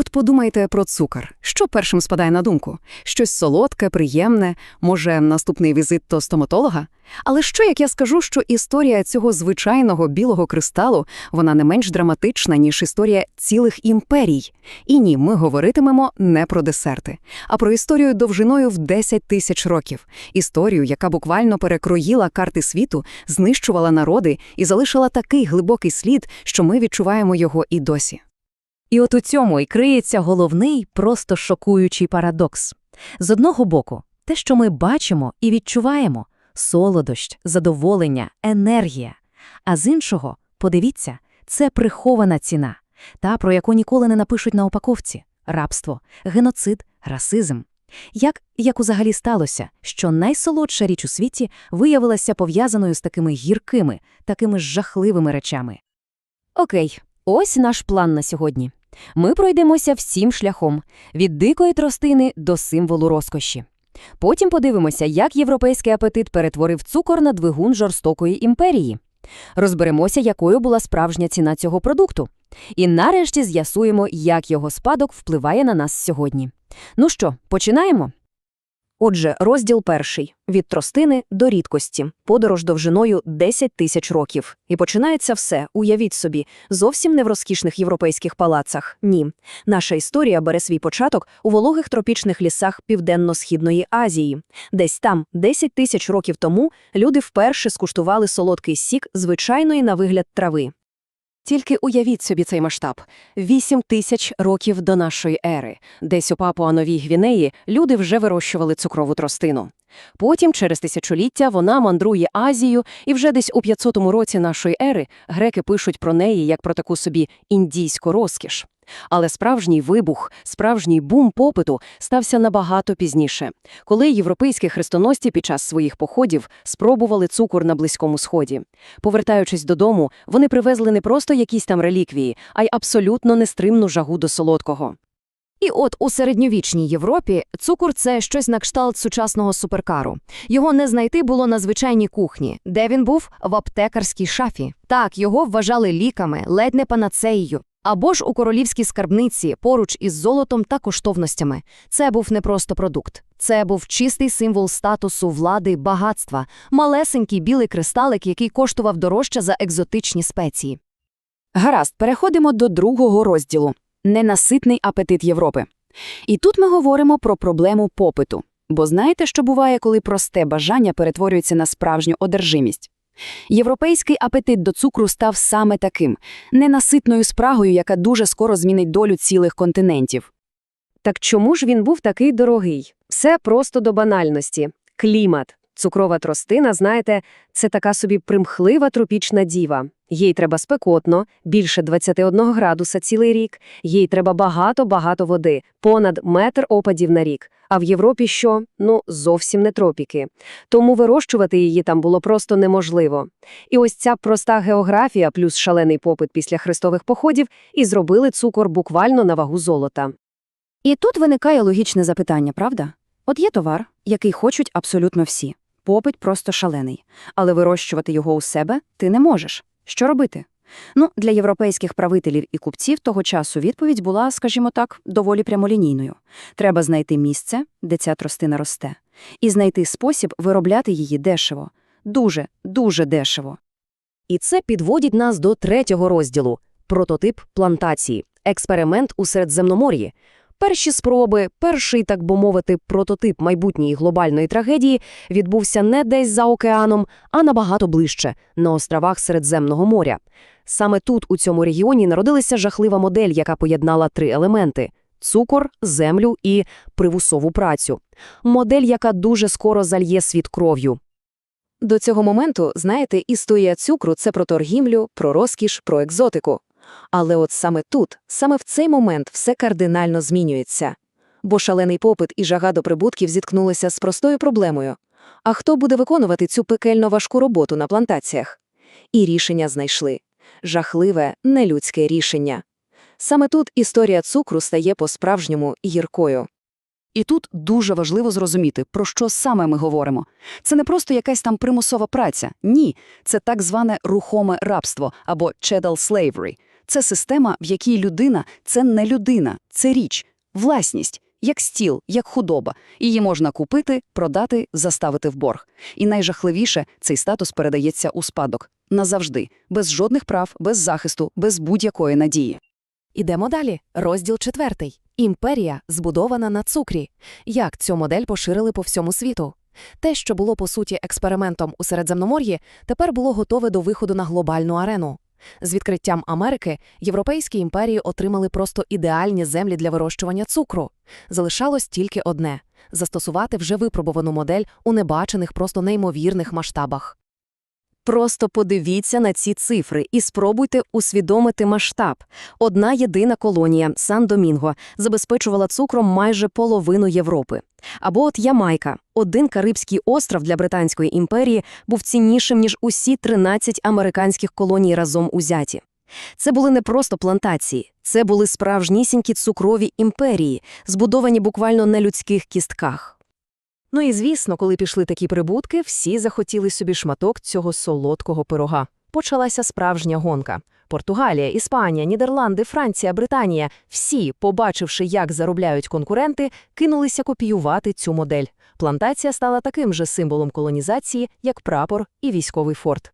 От подумайте про цукор. Що першим спадає на думку? Щось солодке, приємне, може, наступний візит до стоматолога? Але що, як я скажу, що історія цього звичайного білого кристалу, вона не менш драматична, ніж історія цілих імперій? І ні, ми говоритимемо не про десерти, а про історію довжиною в 10 тисяч років. Історію, яка буквально перекроїла карти світу, знищувала народи і залишила такий глибокий слід, що ми відчуваємо його і досі. І от у цьому і криється головний, просто шокуючий парадокс. З одного боку, те, що ми бачимо і відчуваємо – солодощ, задоволення, енергія. А з іншого, подивіться, це прихована ціна, та, про яку ніколи не напишуть на упаковці – рабство, геноцид, расизм. Як, як узагалі сталося, що найсолодша річ у світі виявилася пов'язаною з такими гіркими, такими жахливими речами? Окей, ось наш план на сьогодні. Ми пройдемося всім шляхом – від дикої тростини до символу розкоші. Потім подивимося, як європейський апетит перетворив цукор на двигун жорстокої імперії. Розберемося, якою була справжня ціна цього продукту. І нарешті з'ясуємо, як його спадок впливає на нас сьогодні. Ну що, починаємо? Отже, розділ перший – від тростини до рідкості, подорож довжиною 10 тисяч років. І починається все, уявіть собі, зовсім не в розкішних європейських палацах. Ні. Наша історія бере свій початок у вологих тропічних лісах Південно-Східної Азії. Десь там, 10 тисяч років тому, люди вперше скуштували солодкий сік звичайної на вигляд трави. Тільки уявіть собі цей масштаб – вісім тисяч років до нашої ери. Десь у Папуа-Новій Гвінеї люди вже вирощували цукрову тростину. Потім, через тисячоліття, вона мандрує Азію, і вже десь у 500 році нашої ери греки пишуть про неї як про таку собі індійську розкіш. Але справжній вибух, справжній бум попиту стався набагато пізніше, коли європейські хрестоносці під час своїх походів спробували цукор на Близькому Сході. Повертаючись додому, вони привезли не просто якісь там реліквії, а й абсолютно нестримну жагу до солодкого. І от у середньовічній Європі цукор – це щось на кшталт сучасного суперкару. Його не знайти було на звичайній кухні, де він був в аптекарській шафі. Так, його вважали ліками, ледь не панацеєю. Або ж у королівській скарбниці поруч із золотом та коштовностями. Це був не просто продукт. Це був чистий символ статусу, влади, багатства, малесенький білий кристалик, який коштував дорожче за екзотичні спеції. Гаразд, переходимо до другого розділу – ненаситний апетит Європи. І тут ми говоримо про проблему попиту. Бо знаєте, що буває, коли просте бажання перетворюється на справжню одержимість? Європейський апетит до цукру став саме таким – ненаситною спрагою, яка дуже скоро змінить долю цілих континентів. Так чому ж він був такий дорогий? Все просто до банальності. Клімат. Цукрова тростина, знаєте, це така собі примхлива тропічна діва. Їй треба спекотно, більше 21 градуса цілий рік, їй треба багато-багато води, понад метр опадів на рік. А в Європі що? Ну, зовсім не тропіки. Тому вирощувати її там було просто неможливо. І ось ця проста географія плюс шалений попит після хрестових походів і зробили цукор буквально на вагу золота. І тут виникає логічне запитання, правда? От є товар, який хочуть абсолютно всі. Попит просто шалений. Але вирощувати його у себе ти не можеш. Що робити? Ну, для європейських правителів і купців того часу відповідь була, скажімо так, доволі прямолінійною. Треба знайти місце, де ця тростина росте, і знайти спосіб виробляти її дешево. Дуже, дуже дешево. І це підводить нас до третього розділу – прототип плантації, експеримент у Середземномор'ї. Перші спроби, перший, так би мовити, прототип майбутньої глобальної трагедії відбувся не десь за океаном, а набагато ближче, на островах Середземного моря. Саме тут, у цьому регіоні, народилася жахлива модель, яка поєднала три елементи – цукор, землю і привусову працю. Модель, яка дуже скоро зальє світ кров'ю. До цього моменту, знаєте, історія цукру – це про торгівлю, про розкіш, про екзотику. Але от саме тут, саме в цей момент все кардинально змінюється. Бо шалений попит і жага до прибутків зіткнулися з простою проблемою. А хто буде виконувати цю пекельно важку роботу на плантаціях? І рішення знайшли. Жахливе, нелюдське рішення. Саме тут історія цукру стає по-справжньому гіркою. І тут дуже важливо зрозуміти, про що саме ми говоримо. Це не просто якась там примусова праця. Ні, це так зване рухоме рабство або chattel slavery. Це система, в якій людина – це не людина, це річ, власність, як стіл, як худоба. Її можна купити, продати, заставити в борг. І найжахливіше – цей статус передається у спадок. Назавжди, без жодних прав, без захисту, без будь-якої надії. Ідемо далі. Розділ четвертий. Імперія збудована на цукрі. Як цю модель поширили по всьому світу? Те, що було по суті експериментом у Середземномор'ї, тепер було готове до виходу на глобальну арену. З відкриттям Америки європейські імперії отримали просто ідеальні землі для вирощування цукру. Залишалось тільки одне застосувати вже випробувану модель у небачених, просто неймовірних масштабах. Просто подивіться на ці цифри і спробуйте усвідомити масштаб. Одна єдина колонія Сан-Домінго забезпечувала цукром майже половину Європи. Або от Ямайка. Один Карибський остров для Британської імперії був ціннішим, ніж усі 13 американських колоній разом узяті. Це були не просто плантації, це були справжнісінькі цукрові імперії, збудовані буквально на людських кістках. Ну і звісно, коли пішли такі прибутки, всі захотіли собі шматок цього солодкого пирога. Почалася справжня гонка. Португалія, Іспанія, Нідерланди, Франція, Британія – всі, побачивши, як заробляють конкуренти, кинулися копіювати цю модель. Плантація стала таким же символом колонізації, як прапор і військовий форт.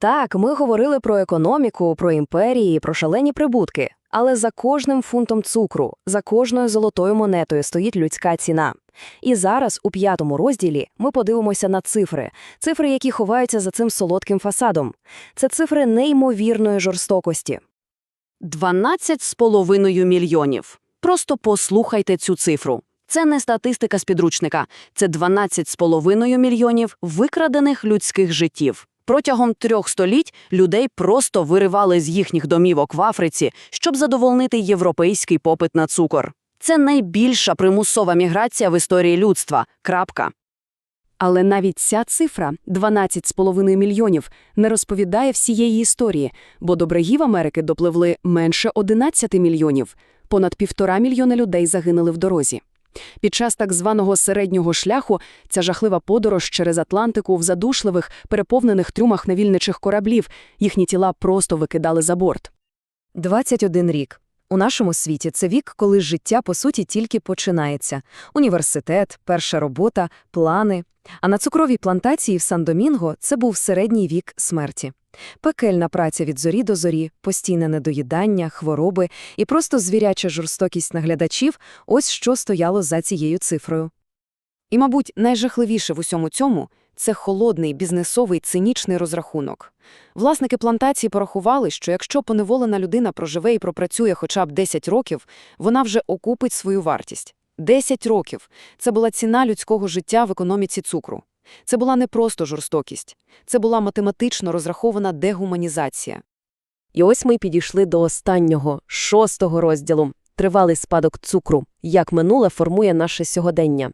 Так, ми говорили про економіку, про імперії, про шалені прибутки. Але за кожним фунтом цукру, за кожною золотою монетою стоїть людська ціна. І зараз, у п'ятому розділі, ми подивимося на цифри. Цифри, які ховаються за цим солодким фасадом. Це цифри неймовірної жорстокості. 12 з половиною мільйонів. Просто послухайте цю цифру. Це не статистика з підручника. Це 12 з половиною мільйонів викрадених людських життів. Протягом трьох століть людей просто виривали з їхніх домівок в Африці, щоб задовольнити європейський попит на цукор. Це найбільша примусова міграція в історії людства. Крапка. Але навіть ця цифра 12,5 мільйонів не розповідає всієї історії, бо до берегів Америки допливли менше 11 мільйонів. Понад півтора мільйони людей загинули в дорозі. Під час так званого середнього шляху ця жахлива подорож через Атлантику в задушливих, переповнених трюмах навільничих кораблів, їхні тіла просто викидали за борт. 21 рік. У нашому світі це вік, коли життя, по суті, тільки починається. Університет, перша робота, плани. А на цукровій плантації в Сан-Домінго це був середній вік смерті. Пекельна праця від зорі до зорі, постійне недоїдання, хвороби і просто звіряча жорстокість наглядачів – ось що стояло за цією цифрою. І, мабуть, найжахливіше в усьому цьому – це холодний, бізнесовий, цинічний розрахунок. Власники плантації порахували, що якщо поневолена людина проживе і пропрацює хоча б 10 років, вона вже окупить свою вартість. 10 років – це була ціна людського життя в економіці цукру. Це була не просто жорстокість. Це була математично розрахована дегуманізація. І ось ми підійшли до останнього, шостого розділу. Тривалий спадок цукру, як минуле формує наше сьогодення.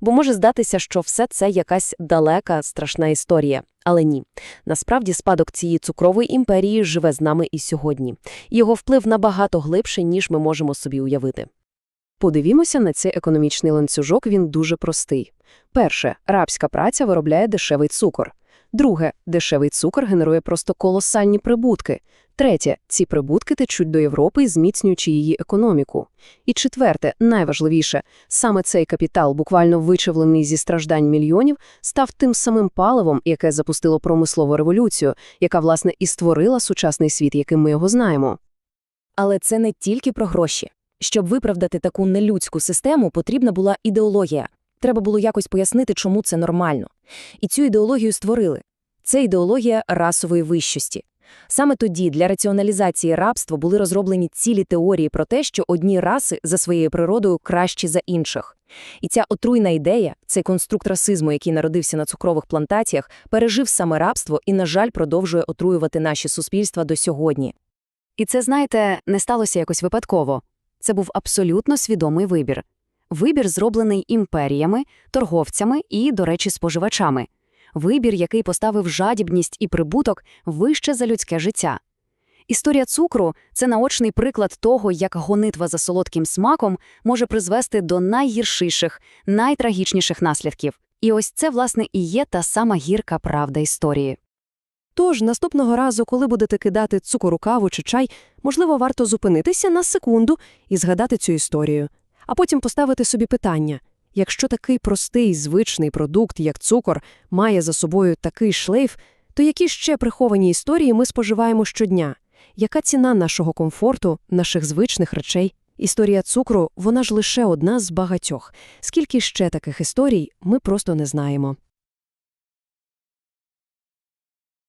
Бо може здатися, що все це якась далека, страшна історія. Але ні. Насправді спадок цієї цукрової імперії живе з нами і сьогодні. Його вплив набагато глибший, ніж ми можемо собі уявити. Подивімося на цей економічний ланцюжок, він дуже простий. Перше, рабська праця виробляє дешевий цукор. Друге, дешевий цукор генерує просто колосальні прибутки. Третє, ці прибутки течуть до Європи, зміцнюючи її економіку. І четверте, найважливіше, саме цей капітал, буквально вичавлений зі страждань мільйонів, став тим самим паливом, яке запустило промислову революцію, яка, власне, і створила сучасний світ, яким ми його знаємо. Але це не тільки про гроші. Щоб виправдати таку нелюдську систему, потрібна була ідеологія. Треба було якось пояснити, чому це нормально. І цю ідеологію створили. Це ідеологія расової вищості. Саме тоді для раціоналізації рабства були розроблені цілі теорії про те, що одні раси за своєю природою кращі за інших. І ця отруйна ідея, цей конструкт расизму, який народився на цукрових плантаціях, пережив саме рабство і, на жаль, продовжує отруювати наші суспільства до сьогодні. І це, знаєте, не сталося якось випадково. Це був абсолютно свідомий вибір. Вибір, зроблений імперіями, торговцями і, до речі, споживачами. Вибір, який поставив жадібність і прибуток вище за людське життя. Історія цукру – це наочний приклад того, як гонитва за солодким смаком може призвести до найгіршіших, найтрагічніших наслідків. І ось це, власне, і є та сама гірка правда історії. Тож, наступного разу, коли будете кидати цукор у каву чи чай, можливо, варто зупинитися на секунду і згадати цю історію. А потім поставити собі питання. Якщо такий простий, звичний продукт, як цукор, має за собою такий шлейф, то які ще приховані історії ми споживаємо щодня? Яка ціна нашого комфорту, наших звичних речей? Історія цукру, вона ж лише одна з багатьох. Скільки ще таких історій, ми просто не знаємо.